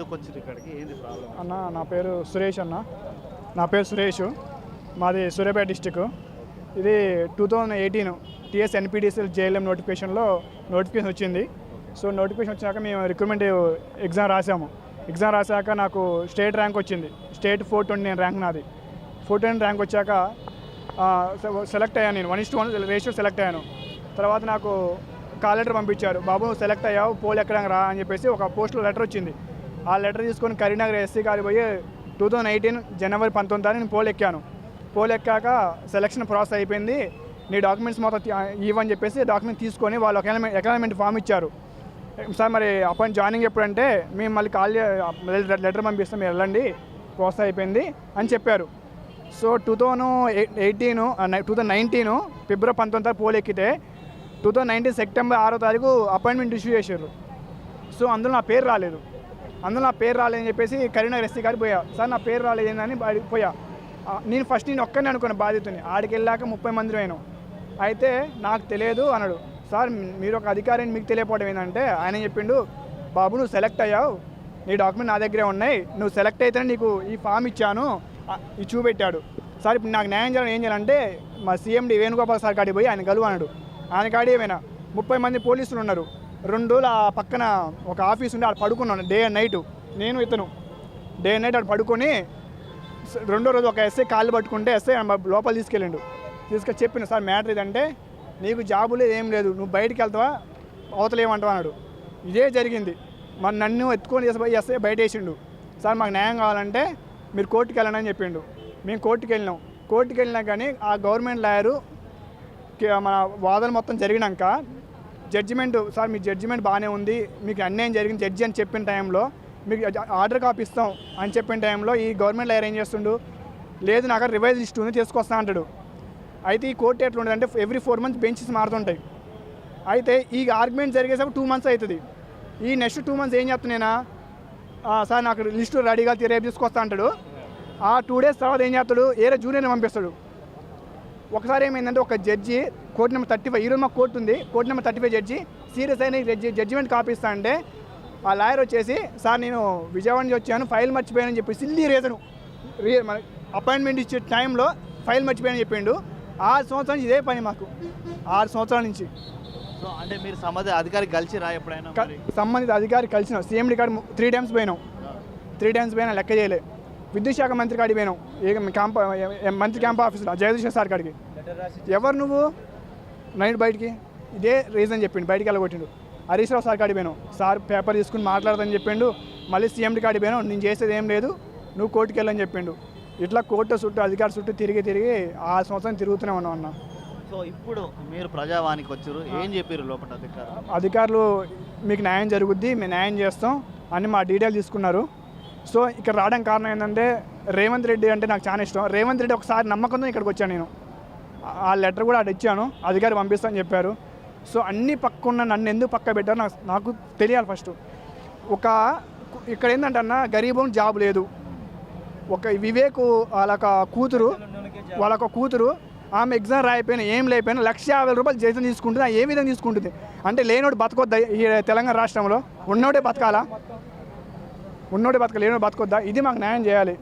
ఎందుకు వచ్చింది ఇక్కడికి? ఏంది ప్రాబ్లం అన్న నా పేరు సురేష్ అన్న. నా పేరు సురేష్. మాది సూర్యాపేట డిస్టిక్. ఇది two thousand eighteen TS NPDCL JLM నోటిఫికేషన్లో నోటిఫికేషన్ వచ్చింది. సో నోటిఫికేషన్ వచ్చాక మేము రిక్రూట్మెంట్ ఎగ్జామ్ రాసాము. ఎగ్జామ్ రాశాక నాకు స్టేట్ ర్యాంక్ వచ్చింది. State four twenty nine rank నాది. ఫోర్ ట్వంటీ ర్యాంక్ వచ్చాక సెలెక్ట్ అయ్యాను నేను. One is one ratio select అయ్యాను. తర్వాత నాకు కాల్ లెటర్ పంపించారు. బాబు సెలెక్ట్ అయ్యావు. పోల్ ఎక్కడానికి రా అని చెప్పేసి ఒక పోస్ట్లో లెటర్ వచ్చింది. ఆ లెటర్ తీసుకొని కరీంనగర్ ఎస్సీ గారి పోయి టూ థౌజండ్ ఎయిటీన్ జనవరి పంతొమ్మిది తారీఖు నేను పోల్ ఎక్కాను. పోల్ ఎక్కాక సెలక్షన్ ప్రాసెస్ అయిపోయింది. నీ డాక్యుమెంట్స్ మొత్తం ఇవ్వని చెప్పేసి డాక్యుమెంట్ తీసుకొని వాళ్ళు ఒక ఎకనామెంట్ ఫామ్ ఇచ్చారు. సార్ మరి అపాయింట్ జాయినింగ్ ఎప్పుడంటే మేము మళ్ళీ కాల్ లెటర్ పంపిస్తాం మీరు వెళ్ళండి. ప్రాసెస్ అయిపోయింది అని చెప్పారు. So two thousand eighteen two thousand nineteen February పంతొమ్మిది తారీఖు పోల్ ఎక్కితే టూ థౌజండ్ నైన్టీన్ సెప్టెంబర్ ఆరో తారీఖు అపాయింట్మెంట్ ఇష్యూ చేశారు. సో అందులో నా పేరు రాలేదు. అందులో నా పేరు రాలేదని చెప్పేసి కరీంనగర్ ఎస్సీ గారు పోయా. సార్ నా పేరు రాలేదని పోయా. నేను ఫస్ట్ నేను ఒక్కనే అనుకున్న బాధితుని. ఆడికి వెళ్ళాక ముప్పై మంది పోయాను. అయితే నాకు తెలియదు అన్నాడు. సార్ మీరు ఒక అధికారిని మీకు తెలియకపోవడం ఏంటంటే ఆయన చెప్పిండు బాబు నువ్వు సెలెక్ట్ అయ్యావు. నీ డాక్యుమెంట్ నా దగ్గరే ఉన్నాయి. నువ్వు సెలెక్ట్ అయితేనే నీకు ఈ ఫామ్ ఇచ్చాను. ఇది చూపెట్టాడు. సార్ ఇప్పుడు నాకు న్యాయం చేయాలని ఏం చేయాలంటే మా సీఎండి వేణుగోపాల్ సార్ కాడికి పోయి ఆయన కలువు అన్నాడు. ఆయన కాడి ఏమైనా ముప్పై మంది పోలీసులు ఉన్నారు. రెండు రోజులు ఆ పక్కన ఒక ఆఫీస్ ఉండి ఆడ పడుకున్నాను డే అండ్ నైట్. నేను ఇతను. డే అండ్ నైట్ ఆడ పడుకొని రెండో రోజు ఒక ఎస్ఐ కాళ్ళు పట్టుకుంటే ఎస్ఐ లోపల తీసుకెళ్ళిండు. తీసుకొని చెప్పిన సార్ మ్యాటర్ ఇదంటే నీకు జాబు లేదు ఏం లేదు నువ్వు బయటికి వెళ్తావా? అవతలేమంటావు అన్నాడు. ఇదే జరిగింది. మరి నన్ను ఎత్తుకొని చేసిపోయి ఎస్ఐ బయట వేసిండు సార్ మాకు న్యాయం కావాలంటే మీరు కోర్టుకి వెళ్ళండి అని చెప్పిండు. మేము కోర్టుకి వెళ్ళినాం. కోర్టుకి వెళ్ళినా కానీ ఆ గవర్నమెంట్ లాయరు మన వాదన మొత్తం జరిగినాక జడ్జిమెంట్ సార్ మీ జడ్జిమెంట్ బాగానే ఉంది. మీకు అన్యాయం జరిగింది జడ్జి అని చెప్పిన టైంలో మీకు ఆర్డర్ కాపీ ఇస్తాం అని చెప్పిన టైంలో ఈ గవర్నమెంట్ అరేంజ్ ఏం చేస్తుండు? లేదు నాకు రివైజ్ లిస్ట్ ఉంది తీసుకొస్తా అంటాడు. అయితే ఈ కోర్టు ఎట్లా ఉంటుంది అంటే ఎవ్రీ ఫోర్ మంత్స్ బెంచెస్ మారుతుంటాయి. అయితే ఈ ఆర్గ్యుమెంట్ జరిగేసరికి టూ మంత్స్ అవుతుంది. ఈ నెక్స్ట్ టూ మంత్స్ ఏం చెప్తున్నానా సార్ నాకు లిస్టు రెడీగా తీ- రేపు తీసుకొస్తా అంటాడు. ఆ టూ డేస్ తర్వాత ఏం చేస్తాడు ఏరే జూనియర్ని పంపిస్తాడు. ఒకసారి ఏమైందంటే ఒక judge court number thirty five ఈరోజు మాకు కోర్టు ఉంది. Court number thirty five judge serious అయిన జడ్జి జడ్జిమెంట్ కాపీ ఇస్తా అంటే ఆ లాయర్ వచ్చేసి సార్ నేను విజయవాడ నుంచి వచ్చాను ఫైల్ మర్చిపోయానని చెప్పి సిల్లీ రీజను మన అపాయింట్మెంట్ ఇచ్చే టైంలో ఫైల్ మర్చిపోయానని చెప్పిండు. ఆరు సంవత్సరాల నుంచి ఇదే పని మాకు. ఆరు సంవత్సరాల నుంచి. సో అంటే మీరు సంబంధిత అధికారి కలిసి రా ఎప్పుడైనా? సంబంధిత అధికారి కలిసినాం. సీఎండి కాడ త్రీ టైమ్స్ పోయినాం. త్రీ టైమ్స్ పోయినా లెక్క చేయలే. విద్యుత్ శాఖ మంత్రి కాడికి పోయినాం. ఏ క్యాంప్ మంత్రి క్యాంప్ ఆఫీస్లో జగదీశ్వర్ సార్ కాడికి. ఎవరు నువ్వు? నైట్ బయటికి. ఇదే రీజన్ చెప్పిండు బయటికి వెళ్ళగొట్టిండు. హరీష్ రావు సార్ కాడికి పోయినాం. సార్ పేపర్ తీసుకుని మాట్లాడదని చెప్పిండు. మళ్ళీ సీఎండి కాడికి పోయినాం. నేను చేసేది ఏం లేదు. నువ్వు కోర్టుకి వెళ్ళని చెప్పిండు. ఇట్లా కోర్టు చుట్టూ అధికారి చుట్టూ తిరిగి తిరిగి ఆ సంవత్సరం తిరుగుతూనే ఉన్నాం అన్న. సో ఇప్పుడు మీరు ప్రజావానికి వచ్చారు. ఏం చెప్పారు లోపల అధికారులు? అధికారులు మీకు న్యాయం జరుగుద్ది మేము న్యాయం చేస్తాం అని మా డీటెయిల్ తీసుకున్నారు. సో ఇక్కడ రావడానికి కారణం ఏంటంటే రేవంత్ రెడ్డి అంటే నాకు చాలా ఇష్టం. రేవంత్ రెడ్డి ఒకసారి నమ్మకంతో ఇక్కడికి వచ్చాను నేను. ఆ- లెటర్ కూడా అటు ఇచ్చాను. అధికారి పంపిస్తాను చెప్పారు. సో అన్ని పక్కన్న నన్ను ఎందుకు పక్క పెట్టారు నాకు నాకు తెలియాలి ఫస్ట్. ఒక ఇక్కడ ఏంటంటే అన్న గరీబం జాబ్ లేదు. ఒక వివేక్ వాళ్ళొక కూతురు వాళ్ళ ఒక కూతురు ఆమె ఎగ్జామ్ రాయిపోయినా ఏం లేకపోయినా లక్ష యాభై రూపాయలు జీతం తీసుకుంటుంది. ఏ విధంగా తీసుకుంటుంది? అంటే లేనోడు బతకొద్దా ఈ తెలంగాణ రాష్ట్రంలో? ఉన్నోడే బతకాలా? ఉన్నోడే బతకలేనో బతకొద్దా? ఇది మాకు న్యాయం చేయాలి.